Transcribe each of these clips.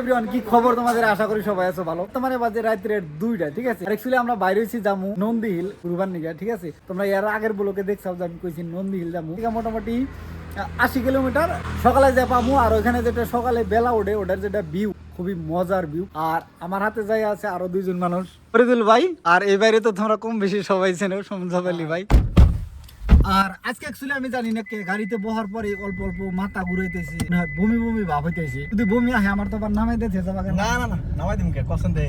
Everyone কি খবর তোমাদের? আশা করি সবাই আছো ভালো। তোমার বাজে রাত্রে দুইটা ঠিক আছে? অ্যাকচুয়ালি আমরা বাইরে হয়েছি যামু নন্দী হিল কুরবান নিগা ঠিক আছে? তোমরা এর আগের ব্লকে দেখছাও যে আমি কইছি নন্দী হিল ঠিক মোটামুটি আশি কিলোমিটার। সকালে যা পামু আর ওখানে যেটা সকালে বেলা ওঠে ওটার যেটা ভিউ খুবই মজার ভিউ আর আমার হাতে যাই আছে আরও দুইজন মানুষ। ফরিদুল ভাই আর এই বাইরে তো তোমরা কম বেশি সবাই চেনো সমঝা আলী ভাই। আর আজকে অ্যাকচুয়ালি আমি জানি না কে গাড়িতে বহার পরে অল্প অল্প মাথা ঘুরাইতেছি বমি বমি ভাব হইতেছে। যদি বমি আহে আমার তো আবার নামাই দিতে যাবা না না না নামাই দিম কে কসন দে।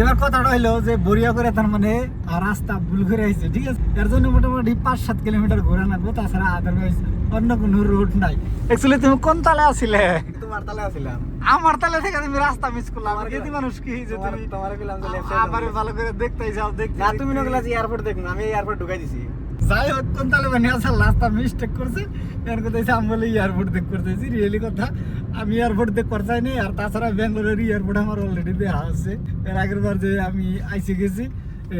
এবার কথাটা হইল যে বরিয়া করে তার মানে রাস্তা ভুল করে আইছে ঠিক আছে? এর জন্য মোটামুটি পাঁচ সাত কিলোমিটার ঘোরা লাগবে তাছাড়া আদারওয়াইজ অন্য কোনো রুট নাই। অ্যাকচুয়ালি তুমি কোন তালে আছিলে তোমার তালে আছিলাম। আমার তালে থেকে তুমি রাস্তা মিস করলাম আর কেদি মানুষ কি যে তুমি তোমার গেলাম যে আবার ভালো করে দেখতেই যাও দেখতে না তুমি নগলা যে এয়ারপোর্ট দেখুন আমি এয়ারপোর্ট ঢুকাই দিছি। যাই হোক কোন তালে মানে আসল রাস্তা মিস্টেক করছে। এর কথা আমি বলে এয়ারপোর্ট দেখ করতেছি রিয়েলি কথা। আমি এয়ারপোর্ট দেখ করতে চাইনি আর তাছাড়া ব্যাঙ্গালোরের এয়ারপোর্ট আমার অলরেডি দেওয়া আছে। এর আগের বার যে আমি আইসে গেছি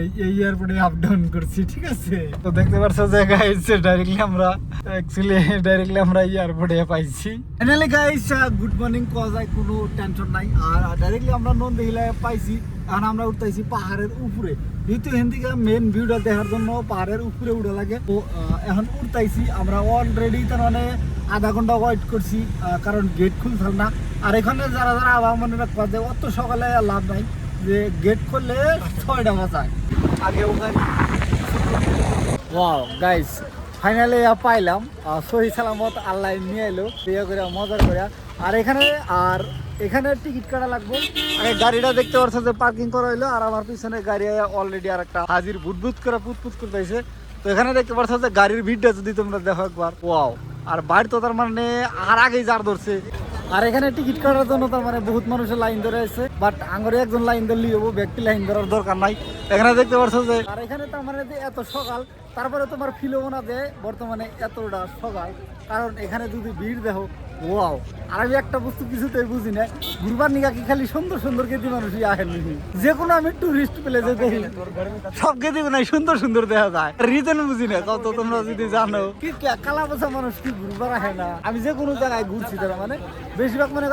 এই এয়ারপোর্টে আপ ডাউন করছি, ঠিক আছে? তো দেখতে পারছ যে গাইস ডাইরেক্টলি আমরা অ্যাকচুয়ালি ডাইরেক্টলি আমরা এয়ারপোর্টে পাইছি। Finally guys good morning cause I কোনো টেনশন নাই। আর ডাইরেক্টলি আমরা নন্দী হিলায় পাইছি এখন আমরা উঠতেছি পাহাড়ের উপরে। যেহেতু এখান থেকে মেন ভিউটা দেখার জন্য পাহাড়ের উপরে উঠে লাগে, তো এখন উঠতেছি। আমরা অলরেডি তার মানে আধা ঘণ্টা ওয়েট করছি কারণ গেট খুলছিল না। আর এখানে যারা যারা আবার মনে রাখবা যে, অত সকালে লাভ নাই, যে গেট খুললে ছয়টা বাজায় ওয়াও গাইস ফাইনালি পাইলাম। সহি সালামত আল্লাহ নিয়ে এলো বিয়ে করে মজা করে আর এখানে আর এখানে টিকিট কাটা লাগবে। আর গাড়িটা দেখতে পাচ্ছ যে পার্কিং করা হইল আর আমার পিছনে গাড়ি অলরেডি আর একটা হাজির বুটবুট করে পুতপুত করতেছে। তো এখানে দেখতে পাচ্ছ যে গাড়ির ভিড়টা যদি তোমরা দেখো একবার ওয়াও আর বাইরে তো তার মানে আর আগেই জার ধরছে। আর এখানে টিকিট কাটার জন্য তার মানে বহুত মানুষের লাইন ধরে আছে বাট আঙ্গরে একজন লাইন ধরলি হব, ব্যক্তি লাইন ধরার দরকার নাই। এখানে দেখতে পারছ যে আর এখানে তার মানে যে এত সকাল, তারপরে তোমার ফিল হব না যে বর্তমানে এতটা সকাল, কারণ এখানে যদি ভিড় দেখো ওয়াও আর আমি একটা বস্তু কিছুতেই বুঝি না কি খালি সুন্দর সুন্দর গেদি যে কোনো আমি টুরিস্ট দেখি। সব গেদি নাই সুন্দর সুন্দর দেখা যায়। রিজন বুঝি না তোমরা যদি জানো। কি কালা বসা মানুষ কি না? আমি যে কোনো জায়গায় ঘুরছি তার মানে বেশিরভাগ মানে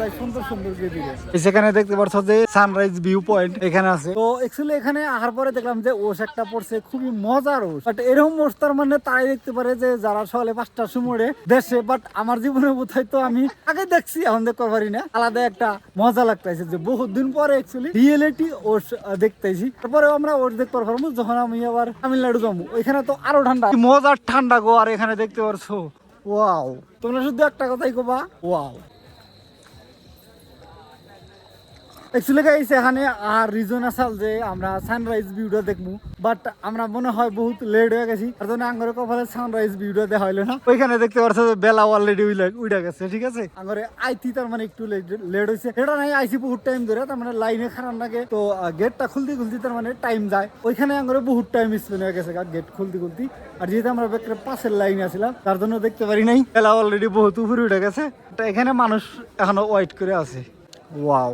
যায় সুন্দর সুন্দর গেদি সেখানে দেখতে পাচ্ছ যে সানরাইজ ভিউ পয়েন্ট এখানে আছে। তো অ্যাকচুয়ালি এখানে আসার পরে দেখলাম যে ওষ একটা পড়ছে, খুবই মজার ওষ। বাট এরকম ওষ তার মানে তারাই দেখতে পারে যে যারা সকালে পাঁচটার সময় দেশে। বাট আমার জীবনে বোধহয় তো আমি আগে দেখছি, এখন দেখতে পারি না। আলাদা একটা মজা লাগতেছে যে বহুত দিন পরে অ্যাকচুয়ালি রিয়েলিটি ওর দেখতেছি। তারপরে আমরা ওর দেখতে পারব যখন আমি আবার তামিলনাড়ু যাব। ওইখানে তো আরও ঠান্ডা। মজার ঠান্ডা গো, আর এখানে দেখতে পারছ? ওয়াও। তোমরা শুধু একটা কথাই কবা, ওয়াও। অ্যাকচুয়ালি গাইস এখানে আর রিজন আসাল যে আমরা সানরাইজ ভিউটা দেখব বাট আমরা মনে হয় বহুত লেট হয়ে গেছি আর জন্য আঙ্গরে কপালে সানরাইজ ভিউটা দেখা হইল না। ওইখানে দেখতে পাচ্ছ যে বেলা অলরেডি উইডা গেছে, ঠিক আছে? আঙ্গরে আইতি তার মানে একটু লেট হয়েছে এটা নাই আইসি বহুত টাইম ধরে, তার মানে লাইনে খারাপ লাগে। তো গেটটা খুলতে খুলতে তার মানে টাইম যায়। ওইখানে আঙ্গরে বহুত টাইম স্পেন্ড হয়ে গেছে গেট খুলতে খুলতে। আর যেহেতু আমরা পাশের লাইনে আসছিলাম তার জন্য দেখতে পারি নাই। বেলা অলরেডি বহুত উপরে উঠে গেছে। এখানে মানুষ এখনও ওয়েট করে আছে। ওয়াও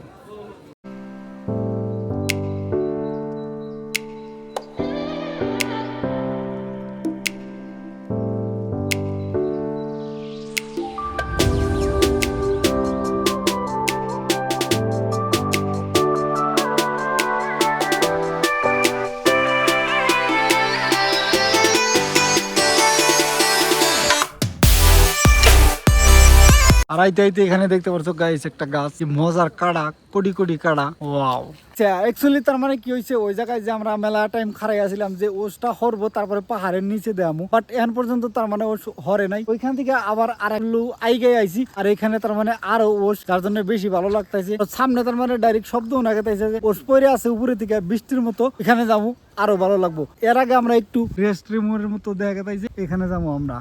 আর আইতে আইতে এখানে দেখতে পারছ গাইস একটা গাছ মজার কাড়া, কোটি কোটি কাড়া। ওয়াও আচ্ছা অ্যাকচুয়ালি তার মানে কি হয়েছে ওই জায়গায় যে আমরা মেলা টাইম খারাই আসছিলাম যে ওষটা হরবো, তারপরে পাহাড়ের নিচে দেয়ামু বাট এখন পর্যন্ত তার মানে ওষ হরে নাই। ওইখান থেকে আবার আর এক লু আইগে আইছি, আর এখানে তার মানে আরও ওষ যার জন্য বেশি ভালো লাগতেছে। সামনে তার মানে ডাইরেক্ট শব্দ না গেতেছে যে ওষ পরে আছে উপরে থেকে বৃষ্টির মতো, এখানে যাব আরও ভালো লাগবো। এর আগে আমরা একটু রেস্ট রুমের মতো দেখা গেছে এখানে যাব আমরা।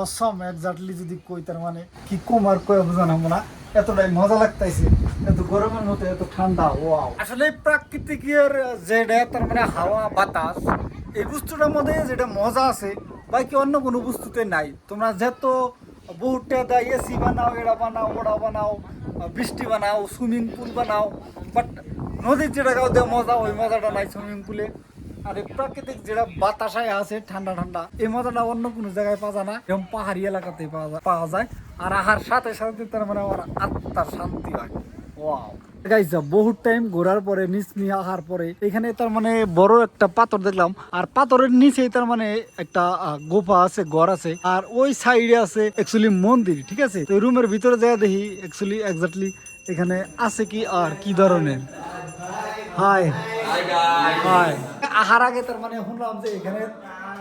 অসম এক্স্যাক্টলি যদি কই, তার মানে কি কম আর কয়ে বোঝানো না। এতটাই মজা লাগতাইছে। এত গরমের মতো, এত ঠান্ডা ওয়াও আসলে প্রাকৃতিক এর যেটা, তার মানে হাওয়া, বাতাস, এই বস্তুটার মধ্যে যেটা মজা আছে, বাকি অন্য কোনো বস্তুতে নাই। তোমরা যত বহুটা দা এসি বানাও, এরা বানাও, ওরা বানাও, বৃষ্টি বানাও সুইমিং পুল বানাও বাট নদীর যেটা গাও দেওয়া মজা, ওই মজাটা নাই সুইমিং পুলে আর প্রাকৃতিক যেটা বাতাসায় আছে, ঠান্ডা ঠান্ডা, এই মজাটা অন্য কোনো জায়গায় পাওয়া যায় না। এরকম পাহাড়ি এলাকাতেই পাওয়া যায় পাওয়া যায়। আর আহার সাথে সাথে তার মানে আমার আত্মার শান্তি হয়। ওয়াও বহুত টাইম ঘোরার পরে নিচ নিয়ে আহার পরে, এখানে তার মানে বড় একটা পাথর দেখলাম। আর পাথরের নিচেই তার মানে একটা গোফা আছে, ঘর আছে। আর ওই সাইডে আছে অ্যাকচুয়ালি মন্দির, ঠিক আছে? তো রুমের ভিতরে যায় দেখি অ্যাকচুয়ালি এক্স্যাক্টলি এখানে আছে কি আর কি ধরনের? হাই আহার আগে তার মানে শুনলাম যে এখানে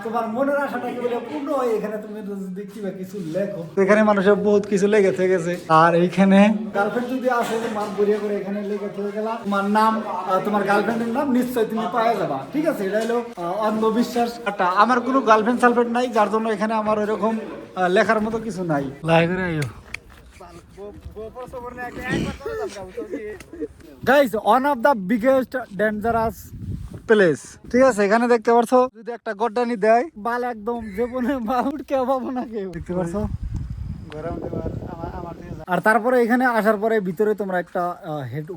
তোমার মনের আশাটা কি বলে পূর্ণ হয়? এখানে তুমি যদি কিবা কিছু লেখো। এখানে মানুষের বহুত কিছু লেগে থেকে গেছে আর এইখানে গার্লফ্রেন্ড যদি আসে যে মান বরিয়া করে এখানে লেগে থেকে গেলাম তোমার নাম তোমার গার্লফ্রেন্ডের নাম নিশ্চয়ই তুমি পাওয়া যাবা। ঠিক আছে এটা হলো অন্ধবিশ্বাস একটা আমার কোনো গার্লফ্রেন্ড সালফ্রেন্ড নাই যার জন্য এখানে আমার এরকম আহ, লেখার মতো কিছু নাই। লাই করে আইও guys one of the biggest dangerous place ঠিক আছে, এখানে দেখতে পারছ? যদি একটা গড্ডানি দেয়, বাল একদম জীবনে বাল উঠকে পাবো না কেউ দেখতে পারছ? আর তারপরে এখানে আসার পরে ভিতরে তোমরা একটা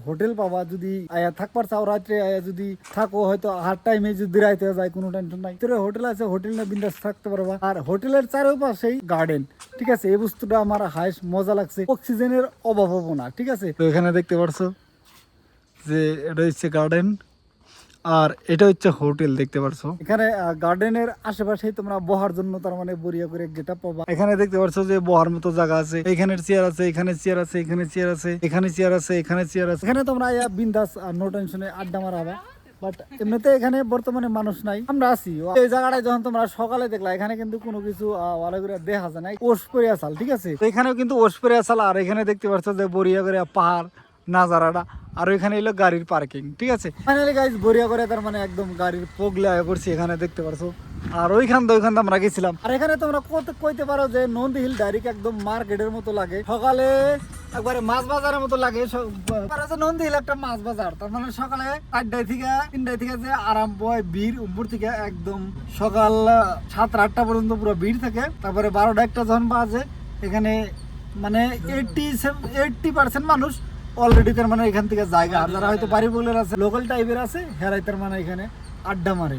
হোটেল পাবা। যদি আয়া থাকবার চাও, রাত্রে আয়া যদি থাকো, হয়তো হার টাইমে যদি রাইতে যায়, কোনো টেনশন নাই। ভিতরে হোটেল আছে, হোটেল না বিন্দাস থাকতে পারবা। আর হোটেলের চারপাশেই গার্ডেন ঠিক আছে? এই বস্তুটা আমার হাইস মজা লাগছে। অক্সিজেনের অভাব হব না, ঠিক আছে? তো এখানে দেখতে পারছ যে এটা হচ্ছে গার্ডেন আর এটা হচ্ছে হোটেল দেখতে পারছ? এখানে গার্ডেনের আশেপাশেই তোমরা বহার জন্য তার মানে বরিয়া করে গেট পাবা। এখানে দেখতে পারছ যে বহার মতো জায়গা আছে এখানে চেয়ার আছে এখানে চেয়ার আছে এখানে চেয়ার আছে এখানে চেয়ার আছে এখানে চেয়ার আছে। এখানে তোমরা বিন্দাস নো টেনশনে আড্ডা মারাবা। বাট এমনিতে এখানে বর্তমানে মানুষ নাই আমরা আছি। এই জায়গাটায় যখন তোমরা সকালে দেখলা এখানে কিন্তু কোনো কিছু ভালো করে দেখা যায় না ওসপরিয়া চাল ঠিক আছে? এখানেও কিন্তু ওসপরিয়া চাল আর এখানে দেখতে পাচ্ছ যে বরিয়া করে পাহাড় নাজারাটা। আর ওইখানে এলো গাড়ির পার্কিং ঠিক আছে? ফাইনালি গাইজ বরিয়া করে তার মানে একদম গাড়ির পোগলে আয় করছি এখানে দেখতে পারছ? আর ওইখান তো ওইখান আমরা গেছিলাম। আর এখানে তোমরা কত কইতে পারো যে নন্দী হিল ডাইরেক্ট একদম মার্কেটের মতো লাগে। সকালে একবারে মাছ বাজারের মতো লাগে। নন্দী হিল একটা মাছ বাজার। তার মানে সকালে চারটায় থেকে, তিনটায় থেকে যে আরম্ভ হয় ভিড়, উপর থেকে একদম সকাল সাতটা আটটা পর্যন্ত পুরো ভিড় থাকে। তারপরে বারোটা একটা যখন বাজে, এখানে মানে এইটটি এইটটি পার্সেন্ট মানুষ অলরেডি তার মানে এখান থেকে জায়গা। আর যারা হয়তো বাড়ি বগলের আছে লোকাল টাইপের আছে, হেরাই তার মানে এখানে আড্ডা মারে।